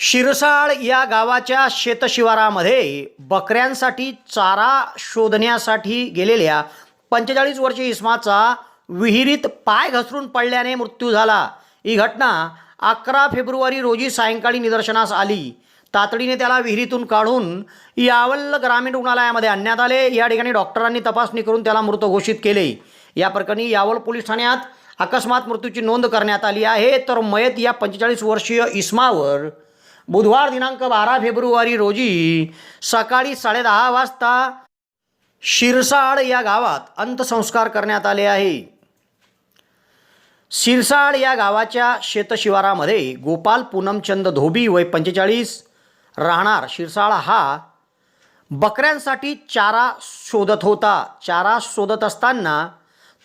शिरसाळ या गावाच्या शेतशिवारामध्ये बकऱ्यांसाठी चारा शोधण्यासाठी गेलेल्या पंचेचाळीस वर्षीय इस्माचा विहिरीत पाय घसरून पडल्याने मृत्यू झाला. ही घटना अकरा फेब्रुवारी रोजी सायंकाळी निदर्शनास आली. तातडीने त्याला विहिरीतून काढून यावल ग्रामीण रुग्णालयामध्ये आणण्यात आले. या ठिकाणी डॉक्टरांनी तपासणी करून त्याला मृत घोषित केले. या प्रकरणी यावल पोलीस ठाण्यात अकस्मात मृत्यूची नोंद करण्यात आली आहे. तर मयत या पंचेचाळीस वर्षीय इस्मावर बुधवार दिनांक बारा फेब्रुवारी रोजी सकाळी साडेदहा वाजता शिरसाड या गावात अंत्यसंस्कार करण्यात आले आहे. शिरसाड या गावाच्या शेतशिवारामध्ये गोपाल पूनमचंद धोबी वय पंचेचाळीस राहणार. शिरसाळ हा बकऱ्यांसाठी चारा शोधत होता. चारा शोधत असताना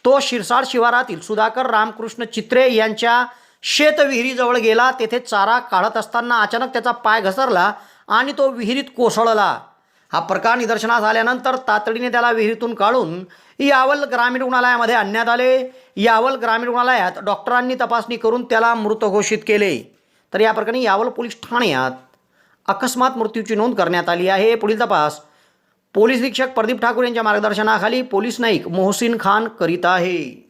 तो शिरसाळ शिवारातील सुधाकर रामकृष्ण चित्रे यांच्या शेतविहिरीजवळ गेला तेथे चारा काढत असताना अचानक त्याचा पाय घसरला आणि तो विहिरीत कोसळला. हा प्रकार निदर्शनास आल्यानंतर तातडीने त्याला विहिरीतून काढून यावल ग्रामीण रुग्णालयामध्ये आणण्यात आले. यावल ग्रामीण रुग्णालयात डॉक्टरांनी तपासणी करून त्याला मृत घोषित केले. तर या प्रकरणी यावल पोलीस ठाण्यात अकस्मात मृत्यूची नोंद करण्यात आली आहे. पुढील तपास. पोलीस निरीक्षक प्रदीप ठाकूर यांच्या मार्गदर्शनाखाली पोलीस नाईक मोहसिन खान करीत आहे.